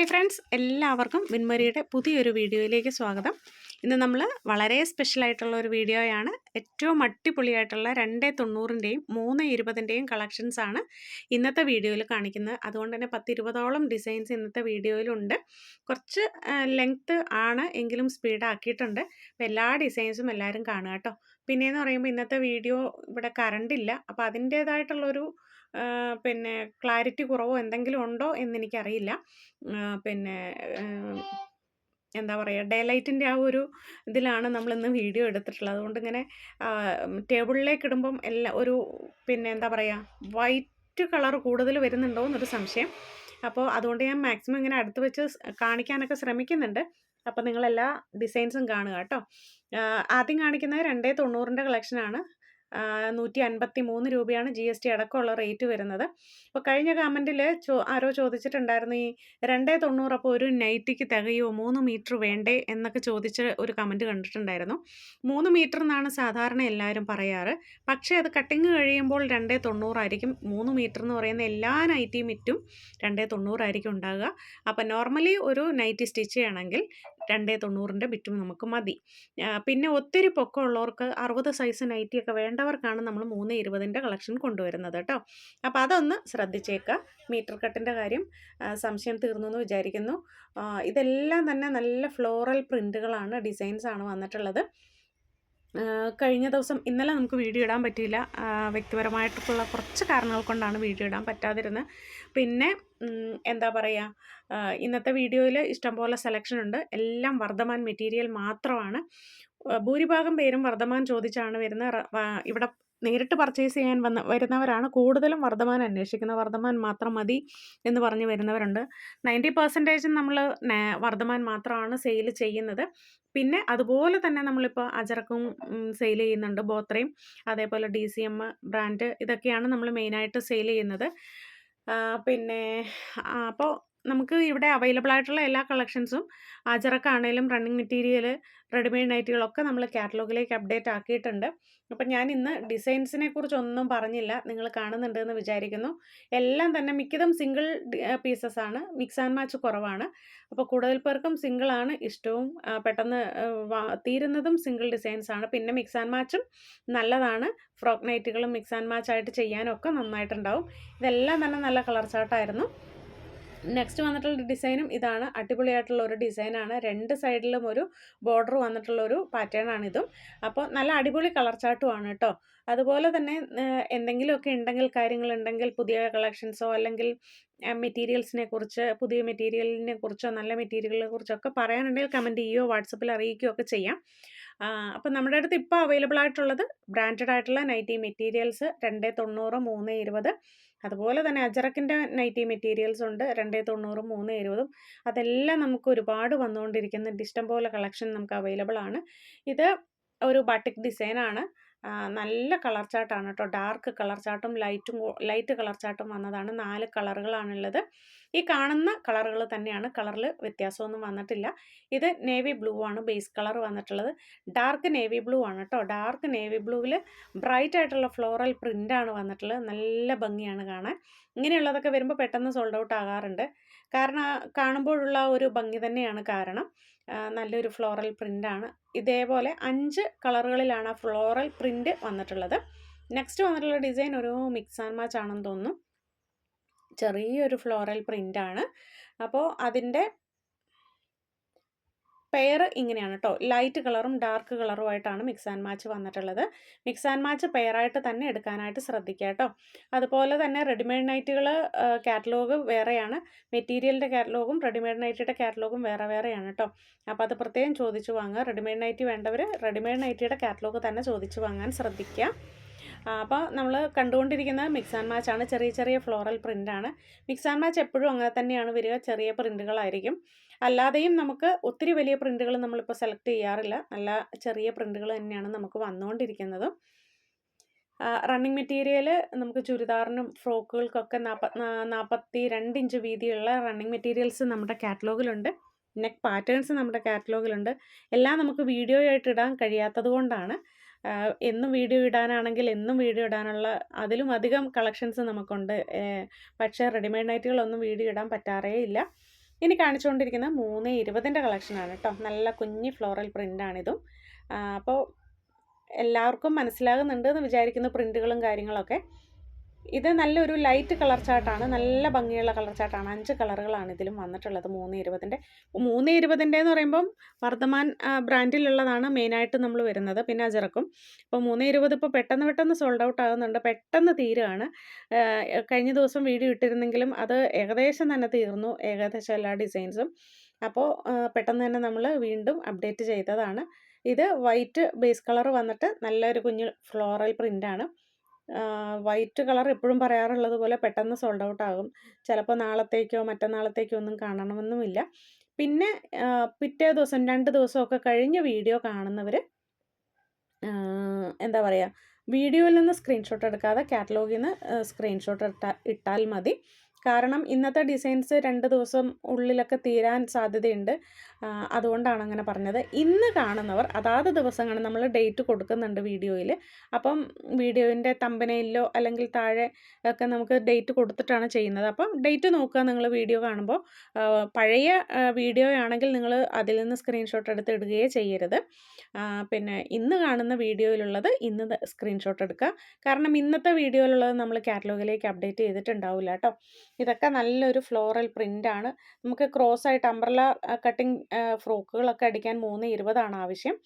Hi friends എല്ലാവർക്കും വിൻമരിയുടെ പുതിയൊരു വീഡിയോയിലേക്ക് സ്വാഗതം. ഇന്ന് നമ്മൾ വളരെ സ്പെഷ്യൽ ആയിട്ടുള്ള ഒരു വീഡിയോയാണ്. ഏറ്റവും അടിപൊളിയായിട്ടുള്ള രണ്ട് തൊണ്ണൂറിന്റെയും മൂന്ന് ഇരുപതിന്റെയും കളക്ഷൻസ് ആണ് ഇന്നത്തെ വീഡിയോയിൽ കാണിക്കുന്നത്. അതുകൊണ്ട് തന്നെ പത്തിരുപതോളം ഡിസൈൻസ് ഇന്നത്തെ വീഡിയോയിലുണ്ട്. കുറച്ച് ലെങ്ത്ത് ആണ് എങ്കിലും സ്പീഡാക്കിയിട്ടുണ്ട് അപ്പോൾ എല്ലാ ഡിസൈൻസും എല്ലാവരും കാണുക കേട്ടോ. പിന്നെയെന്ന് പറയുമ്പോൾ ഇന്നത്തെ വീഡിയോ ഇവിടെ കറണ്ടില്ല അപ്പോൾ അതിന്റേതായിട്ടുള്ളൊരു പിന്നെ ക്ലാരിറ്റി കുറവോ എന്തെങ്കിലും ഉണ്ടോ എന്നെനിക്കറിയില്ല. പിന്നെ എന്താ പറയുക ഡേ ലൈറ്റിന്റെ ആ ഒരു ഇതിലാണ് നമ്മളിന്ന് വീഡിയോ എടുത്തിട്ടുള്ളത്. അതുകൊണ്ട് ഇങ്ങനെ ടേബിളിലേക്ക് ഇടുമ്പം എല്ലാ ഒരു പിന്നെ എന്താ പറയുക വൈറ്റ് കളർ കൂടുതൽ വരുന്നുണ്ടോ എന്നൊരു സംശയം. അപ്പോൾ അതുകൊണ്ട് ഞാൻ മാക്സിമം ഇങ്ങനെ അടുത്ത് വെച്ച് കാണിക്കാനൊക്കെ ശ്രമിക്കുന്നുണ്ട്. അപ്പോൾ നിങ്ങളെല്ലാ ഡിസൈൻസും കാണുക കേട്ടോ. ആദ്യം കാണിക്കുന്നത് രണ്ടേ തൊണ്ണൂറിന്റെ കളക്ഷനാണ്. നൂറ്റി അൻപത്തി മൂന്ന് രൂപയാണ് ജി എസ് ടി അടക്കമുള്ള റേറ്റ് വരുന്നത്. അപ്പോൾ കഴിഞ്ഞ കമന്റിൽ ചോ ആരോ ചോദിച്ചിട്ടുണ്ടായിരുന്നു ഈ രണ്ടേ തൊണ്ണൂറ് അപ്പോൾ ഒരു നൈറ്റിക്ക് തികയോ മൂന്ന് മീറ്റർ വേണ്ടേ എന്നൊക്കെ ചോദിച്ച ഒരു കമന്റ് കണ്ടിട്ടുണ്ടായിരുന്നു. മൂന്ന് മീറ്റർ എന്നാണ് സാധാരണ എല്ലാവരും പറയാറ്. പക്ഷേ അത് കട്ടിങ് കഴിയുമ്പോൾ രണ്ടേ തൊണ്ണൂറായിരിക്കും. മൂന്ന് മീറ്റർ എന്ന് പറയുന്ന എല്ലാ നൈറ്റി മിറ്റും രണ്ടേ തൊണ്ണൂറായിരിക്കും ഉണ്ടാകുക അപ്പോൾ നോർമലി ഒരു നൈറ്റി സ്റ്റിച്ച് ചെയ്യണമെങ്കിൽ രണ്ടേ തൊണ്ണൂറിന്റെ ബിറ്റും നമുക്ക് മതി. പിന്നെ ഒത്തിരി പൊക്കമുള്ളവർക്ക് അറുപത് സൈസ് നൈറ്റിയൊക്കെ വേണ്ടവർക്കാണ് നമ്മൾ മൂന്ന് ഇരുപതിന്റെ കളക്ഷൻ കൊണ്ടുവരുന്നത് കേട്ടോ. അപ്പോൾ അതൊന്ന് ശ്രദ്ധിച്ചേക്കുക. മീറ്റർ കട്ടിന്റെ കാര്യം സംശയം തീർന്നു എന്ന് വിചാരിക്കുന്നു. ഇതെല്ലാം തന്നെ നല്ല ഫ്ലോറൽ പ്രിന്റുകളാണ് ഡിസൈൻസാണ് വന്നിട്ടുള്ളത്. കഴിഞ്ഞ ദിവസം ഇന്നലെ നമുക്ക് വീഡിയോ ഇടാൻ പറ്റിയില്ല. വ്യക്തിപരമായിട്ടുള്ള കുറച്ച് കാരണങ്ങൾ കൊണ്ടാണ് വീഡിയോ ഇടാൻ പറ്റാതിരുന്നത്. പിന്നെ എന്താ പറയുക ഇന്നത്തെ വീഡിയോയിൽ ഇഷ്ടംപോലെ സെലക്ഷൻ ഉണ്ട്. എല്ലാം വർദ്ധമാൻ മെറ്റീരിയൽ മാത്രമാണ്. ഭൂരിഭാഗം പേരും വർദ്ധമാൻ ചോദിച്ചാണ് വരുന്നത്. ഇവിടെ നേരിട്ട് പർച്ചേസ് ചെയ്യാൻ വന്ന വരുന്നവരാണ് കൂടുതലും വർദ്ധമാൻ അന്വേഷിക്കുന്നത്. വർദ്ധമാൻ മാത്രം മതി എന്ന് പറഞ്ഞ് വരുന്നവരുണ്ട്. നയന്റി പെർസെന്റേജും നമ്മൾ വർദ്ധമാൻ മാത്രമാണ് സെയിൽ ചെയ്യുന്നത്. പിന്നെ അതുപോലെ തന്നെ നമ്മളിപ്പോൾ അജറക്കും സെയിൽ ചെയ്യുന്നുണ്ട്. ബോത്രയും അതേപോലെ ഡി സി എം ബ്രാൻഡ് ഇതൊക്കെയാണ് നമ്മൾ മെയിനായിട്ട് സെയിൽ ചെയ്യുന്നത്. പിന്നെ അപ്പോൾ നമുക്ക് ഇവിടെ അവൈലബിൾ ആയിട്ടുള്ള എല്ലാ കളക്ഷൻസും ആചറക്കാണേലും റണ്ണിങ് മെറ്റീരിയൽ റെഡിമെയ്ഡ് നൈറ്റുകളൊക്കെ നമ്മൾ കാറ്റലോഗിലേക്ക് അപ്ഡേറ്റ് ആക്കിയിട്ടുണ്ട്. അപ്പം ഞാൻ ഇന്ന് ഡിസൈൻസിനെ കുറിച്ചൊന്നും പറഞ്ഞില്ല. നിങ്ങൾ കാണുന്നുണ്ട് എന്ന് വിചാരിക്കുന്നു. എല്ലാം തന്നെ മിക്കതും സിംഗിൾ പീസസ് ആണ് മിക്സ് ആൻഡ് മാച്ച് കുറവാണ്. അപ്പോൾ കൂടുതൽ പേർക്കും സിംഗിൾ ആണ് ഇഷ്ടവും പെട്ടെന്ന് തീരുന്നതും സിംഗിൾ ഡിസൈൻസ് ആണ് പിന്നെ മിക്സ് ആൻഡ് മാച്ചും നല്ലതാണ്. ഫ്രോക്ക് നൈറ്റുകളും മിക്സ് ആൻഡ് മാച്ച് ആയിട്ട് ചെയ്യാനൊക്കെ നന്നായിട്ടുണ്ടാവും. ഇതെല്ലാം തന്നെ നല്ല കളർ ചാർട്ടായിരുന്നു. നെക്സ്റ്റ് വന്നിട്ടുള്ള ഡിസൈനും ഇതാണ്. അടിപൊളിയായിട്ടുള്ള ഒരു ഡിസൈനാണ് രണ്ട് സൈഡിലും ഒരു ബോർഡർ വന്നിട്ടുള്ള ഒരു പാറ്റേൺ ആണ് ഇതും. അപ്പോൾ നല്ല അടിപൊളി കളർ ചാട്ടുമാണ് കേട്ടോ അതുപോലെ തന്നെ എന്തെങ്കിലുമൊക്കെ ഉണ്ടെങ്കിൽ കാര്യങ്ങളുണ്ടെങ്കിൽ പുതിയ കളക്ഷൻസോ അല്ലെങ്കിൽ മെറ്റീരിയൽസിനെ കുറിച്ച് പുതിയ മെറ്റീരിയലിനെ കുറിച്ചോ നല്ല മെറ്റീരിയലിനെ കുറിച്ചൊക്കെ പറയാനുണ്ടെങ്കിൽ കമന്റ് ചെയ്യുകയോ വാട്സപ്പിൽ അറിയിക്കുകയോ ഒക്കെ ചെയ്യാം. അപ്പോൾ നമ്മുടെ അടുത്ത് ഇപ്പോൾ അവൈലബിൾ ആയിട്ടുള്ളത് ബ്രാൻഡഡ് ആയിട്ടുള്ള നൈറ്റി മെറ്റീരിയൽസ് രണ്ട് തൊണ്ണൂറ് മൂന്ന് ഇരുപത്. അതുപോലെ തന്നെ അജറക്കിന്റെ നൈറ്റി മെറ്റീരിയൽസ് ഉണ്ട്. രണ്ട് തൊണ്ണൂറും മൂന്ന് ഇരുപതും. അതെല്ലാം നമുക്ക് ഒരുപാട് വന്നുകൊണ്ടിരിക്കുന്നുണ്ട് ഇഷ്ടംപോലെ കളക്ഷൻ നമുക്ക് അവൈലബിൾ ആണ്. ഇത് ഒരു ബട്ടിക് ഡിസൈനാണ് നല്ല കളർ ചാർട്ടാണ് കേട്ടോ. ഡാർക്ക് കളർ ചാർട്ടും ലൈറ്റും ലൈറ്റ് കളർ ചാർട്ടും വന്നതാണ്. നാല് കളറുകളാണുള്ളത് ഈ കാണുന്ന കളറുകൾ തന്നെയാണ് കളറിൽ വ്യത്യാസമൊന്നും വന്നിട്ടില്ല. ഇത് നേവി ബ്ലൂ ആണ് ബേസ് കളർ വന്നിട്ടുള്ളത്. ഡാർക്ക് നേവി ബ്ലൂ ആണ് കേട്ടോ ഡാർക്ക് നേവി ബ്ലൂവിൽ ബ്രൈറ്റ് ആയിട്ടുള്ള ഫ്ലോറൽ പ്രിന്റാണ് വന്നിട്ടുള്ളത്. നല്ല ഭംഗിയാണ് കാണാൻ. ഇങ്ങനെയുള്ളതൊക്കെ വരുമ്പോൾ പെട്ടെന്ന് സോൾഡ് ഔട്ട് ആകാറുണ്ട്. കാരണം കാണുമ്പോഴുള്ള ഒരു ഭംഗി തന്നെയാണ് കാരണം നല്ലൊരു ഫ്ലോറൽ പ്രിന്റാണ് ഇതേപോലെ അഞ്ച് കളറുകളിലാണ് ആ ഫ്ലോറൽ പ്രിന്റ് വന്നിട്ടുള്ളത്. നെക്സ്റ്റ് വന്നിട്ടുള്ള ഡിസൈൻ ഒരു മിക്സ് ആൻഡ് മാച്ച് ആണെന്ന് തോന്നുന്നു. ചെറിയൊരു ഫ്ലോറൽ പ്രിന്റാണ് അപ്പോൾ അതിന്റെ പെയർ ഇങ്ങനെയാണ് കേട്ടോ ലൈറ്റ് കളറും ഡാർക്ക് കളറുമായിട്ടാണ് മിക്സ് ആൻഡ് മാച്ച് വന്നിട്ടുള്ളത്. മിക്സ് ആൻഡ് മാച്ച് പെയറായിട്ട് തന്നെ എടുക്കാനായിട്ട് ശ്രദ്ധിക്കുക കേട്ടോ അതുപോലെ തന്നെ റെഡിമെയ്ഡ് നൈറ്റുകൾ കാറ്റലോഗ് വേറെയാണ്. മെറ്റീരിയലിന്റെ കാറ്റലോഗും റെഡിമെയ്ഡ് നൈറ്റിയുടെ കാറ്റലോഗും വേറെ വേറെയാണ് കേട്ടോ അപ്പോൾ അത് പ്രത്യേകം ചോദിച്ചു വാങ്ങുക. റെഡിമെയ്ഡ് നൈറ്റി വേണ്ടവർ റെഡിമെയ്ഡ് നൈറ്റിയുടെ കാറ്റലോഗ് തന്നെ ചോദിച്ചു വാങ്ങാൻ ശ്രദ്ധിക്കുക. അപ്പോൾ നമ്മൾ കണ്ടുകൊണ്ടിരിക്കുന്നത് മിക്സ് ആൻഡ് മാച്ച് ആണ്. ചെറിയ ചെറിയ ഫ്ലോറൽ പ്രിന്റാണ് മിക്സ് ആൻഡ് മാച്ച് എപ്പോഴും അങ്ങനെ തന്നെയാണ് വരിക. ചെറിയ പ്രിന്റുകളായിരിക്കും അല്ലാതെയും നമുക്ക് ഒത്തിരി വലിയ പ്രിന്റുകൾ നമ്മളിപ്പോൾ സെലക്ട് ചെയ്യാറില്ല. നല്ല ചെറിയ പ്രിന്റുകൾ തന്നെയാണ് നമുക്ക് വന്നുകൊണ്ടിരിക്കുന്നത്. റണ്ണിങ് മെറ്റീരിയൽ നമുക്ക് ചുരിദാറിനും ഫ്രോക്കുകൾക്കൊക്കെ നാൽപ്പ നാൽപ്പത്തി രണ്ട് ഇഞ്ച് വീതിയുള്ള റണ്ണിങ് മെറ്റീരിയൽസ് നമ്മുടെ കാറ്റലോഗിലുണ്ട് നെക്ക് പാറ്റേൺസ് നമ്മുടെ കാറ്റലോഗിലുണ്ട് എല്ലാം നമുക്ക് വീഡിയോ ആയിട്ട് ഇടാൻ കഴിയാത്തത് കൊണ്ടാണ്. എന്നും വീഡിയോ ഇടാനാണെങ്കിൽ എന്നും വീഡിയോ ഇടാനുള്ള അതിലും അധികം കളക്ഷൻസ് നമുക്കുണ്ട്. പക്ഷേ റെഡിമെയ്ഡ് നൈറ്റുകളൊന്നും വീഡിയോ ഇടാൻ പറ്റാറേ ഇല്ല. ഇനി കാണിച്ചുകൊണ്ടിരിക്കുന്ന മൂന്ന് ഇരുപതിന്റെ കളക്ഷനാണ് കേട്ടോ. നല്ല കുഞ്ഞി ഫ്ലോറൽ പ്രിന്റാണിതും അപ്പോൾ എല്ലാവർക്കും മനസ്സിലാകുന്നുണ്ട് എന്ന് വിചാരിക്കുന്ന പ്രിന്റുകളും കാര്യങ്ങളൊക്കെ. ഇത് നല്ലൊരു ലൈറ്റ് കളർ ചാർട്ടാണ് നല്ല ഭംഗിയുള്ള കളർ ചാർട്ടാണ് അഞ്ച് കളറുകളാണ് ഇതിലും വന്നിട്ടുള്ളത്. മൂന്ന് ഇരുപതിന്റെ മൂന്ന് ഇരുപതിന്റെ എന്ന് പറയുമ്പം വർദ്ധമാൻ ബ്രാൻഡിലുള്ളതാണ് മെയിനായിട്ട് നമ്മൾ വരുന്നത്. പിന്നെ അജറക്കും. അപ്പോൾ മൂന്ന് ഇരുപത് ഇപ്പോൾ പെട്ടെന്ന് പെട്ടെന്ന് സോൾഡ് ഔട്ട് ആകുന്നുണ്ട്. പെട്ടെന്ന് തീരുകയാണ് കഴിഞ്ഞ ദിവസം വീഡിയോ ഇട്ടിരുന്നെങ്കിലും അത് ഏകദേശം തന്നെ തീർന്നു. ഏകദേശം എല്ലാ ഡിസൈൻസും അപ്പോൾ പെട്ടെന്ന് തന്നെ നമ്മൾ വീണ്ടും അപ്ഡേറ്റ് ചെയ്തതാണ്. ഇത് വൈറ്റ് ബേസ് കളർ വന്നിട്ട് നല്ലൊരു കുഞ്ഞ് ഫ്ലോറൽ പ്രിന്റാണ് വൈറ്റ് കളർ എപ്പോഴും പറയാറുള്ളത് പോലെ പെട്ടെന്ന് സോൾഡ് ഔട്ട് ആകും. ചിലപ്പോൾ നാളത്തേക്കോ മറ്റന്നാളത്തേക്കോ ഒന്നും കാണണമെന്നുമില്ല. പിന്നെ പിറ്റേ ദിവസം രണ്ട് ദിവസമൊക്കെ കഴിഞ്ഞ് വീഡിയോ കാണുന്നവർ എന്താ പറയുക വീഡിയോയിൽ നിന്ന് സ്ക്രീൻഷോട്ട് എടുക്കാതെ കാറ്റലോഗിൽ നിന്ന് സ്ക്രീൻഷോട്ട് ഇട്ടാൽ മതി. കാരണം ഇന്നത്തെ ഡിസൈൻസ് രണ്ട് ദിവസം ഉള്ളിലൊക്കെ തീരാൻ സാധ്യതയുണ്ട്. അതുകൊണ്ടാണ് അങ്ങനെ പറഞ്ഞത്. ഇന്ന് കാണുന്നവർ അതാത് ദിവസങ്ങൾ നമ്മൾ ഡേറ്റ് കൊടുക്കുന്നുണ്ട് വീഡിയോയിൽ അപ്പം വീഡിയോന്റെ തമ്പനയിലോ അല്ലെങ്കിൽ താഴെ ഒക്കെ നമുക്ക് ഡേറ്റ് കൊടുത്തിട്ടാണ് ചെയ്യുന്നത്. അപ്പം ഡേറ്റ് നോക്കുക നിങ്ങൾ വീഡിയോ കാണുമ്പോൾ. പഴയ വീഡിയോ ആണെങ്കിൽ നിങ്ങൾ അതിൽ നിന്ന് സ്ക്രീൻഷോട്ട് എടുത്ത് ഇടുകയേ ചെയ്യരുത്. പിന്നെ ഇന്ന് കാണുന്ന വീഡിയോയിലുള്ളത് ഇന്ന് സ്ക്രീൻഷോട്ട് എടുക്കുക. കാരണം ഇന്നത്തെ വീഡിയോയിലുള്ളത് നമ്മൾ കാറ്റലോഗിലേക്ക് അപ്ഡേറ്റ് ചെയ്തിട്ടുണ്ടാവില്ല കേട്ടോ. ഇതൊക്കെ നല്ലൊരു ഫ്ലോറൽ പ്രിന്റാണ് നമുക്ക് ക്രോസ് ആയിട്ട് അംബ്രല കട്ടിങ് ഫ്രോക്കുകളൊക്കെ അടിക്കാൻ മൂന്ന് ഇരുപതാണ് ആവശ്യം.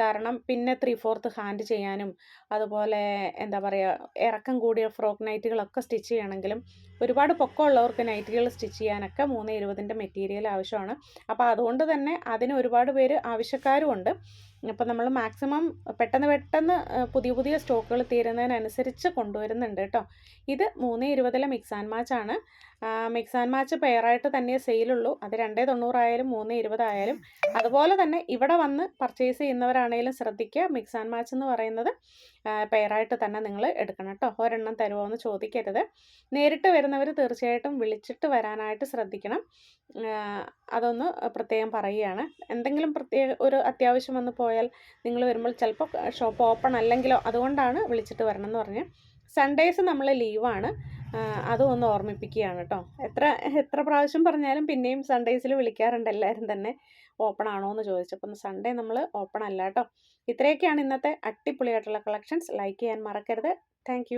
കാരണം പിന്നെ ത്രീ ഫോർത്ത് ഹാൻഡ് ചെയ്യാനും അതുപോലെ എന്താ പറയുക ഇറക്കം കൂടിയ ഫ്രോക്ക് നൈറ്റുകളൊക്കെ സ്റ്റിച്ച് ചെയ്യണമെങ്കിലും ഒരുപാട് പൊക്കമുള്ളവർക്ക് നൈറ്റുകൾ സ്റ്റിച്ച് ചെയ്യാനൊക്കെ മൂന്ന് ഇരുപതിന്റെ മെറ്റീരിയൽ ആവശ്യമാണ്. അപ്പോൾ അതുകൊണ്ട് തന്നെ അതിന് ഒരുപാട് പേര് ആവശ്യക്കാരുമുണ്ട്. അപ്പോൾ നമ്മൾ മാക്സിമം പെട്ടെന്ന് പെട്ടെന്ന് പുതിയ പുതിയ സ്റ്റോക്കുകൾ തീരുന്നതിനനുസരിച്ച് കൊണ്ടുവരുന്നുണ്ട് കേട്ടോ ഇത് മൂന്ന് ഇരുപതിലെ മിക്സ് ആൻഡ് മാച്ചാണ് മിക്സ് ആൻഡ് മാച്ച് പെയറായിട്ട് തന്നെ സെയിലുള്ളൂ. അത് രണ്ടേ തൊണ്ണൂറായാലും മൂന്ന് ഇരുപതായാലും. അതുപോലെ തന്നെ ഇവിടെ വന്ന് പർച്ചേസ് ചെയ്യുന്നവരാണെങ്കിലും ശ്രദ്ധിക്കുക. മിക്സ് ആൻഡ് മാച്ച് എന്ന് പറയുന്നത് പെയറായിട്ട് തന്നെ നിങ്ങൾ എടുക്കണം കേട്ടോ. ഒരെണ്ണം തരുമോ എന്ന് ചോദിക്കരുത്. നേരിട്ട് വരുന്നവർ തീർച്ചയായിട്ടും വിളിച്ചിട്ട് വരാനായിട്ട് ശ്രദ്ധിക്കണം. അതൊന്ന് പ്രത്യേകം പറയുകയാണ്. എന്തെങ്കിലും പ്രത്യേക ഒരു അത്യാവശ്യം വന്ന് പോയാൽ നിങ്ങൾ വരുമ്പോൾ ചിലപ്പോൾ ഷോപ്പ് ഓപ്പൺ അല്ലെങ്കിലോ അതുകൊണ്ടാണ് വിളിച്ചിട്ട് വരണം എന്ന് പറഞ്ഞ്. സൺഡേസ് നമ്മൾ ലീവാണ്. അതും ഒന്ന് ഓർമ്മിപ്പിക്കുകയാണ് കേട്ടോ എത്ര എത്ര പ്രാവശ്യം പറഞ്ഞാലും പിന്നെയും സൺഡേസിൽ വിളിക്കാറുണ്ട് എല്ലാവരും തന്നെ. ഓപ്പൺ ആണോ എന്ന് ചോദിച്ചപ്പോൾ സൺഡേ നമ്മൾ ഓപ്പൺ അല്ല കേട്ടോ ഇത്രയൊക്കെയാണ് ഇന്നത്തെ അടിപൊളിയായിട്ടുള്ള കളക്ഷൻസ് ലൈക്ക് ചെയ്യാൻ മറക്കരുത്. താങ്ക്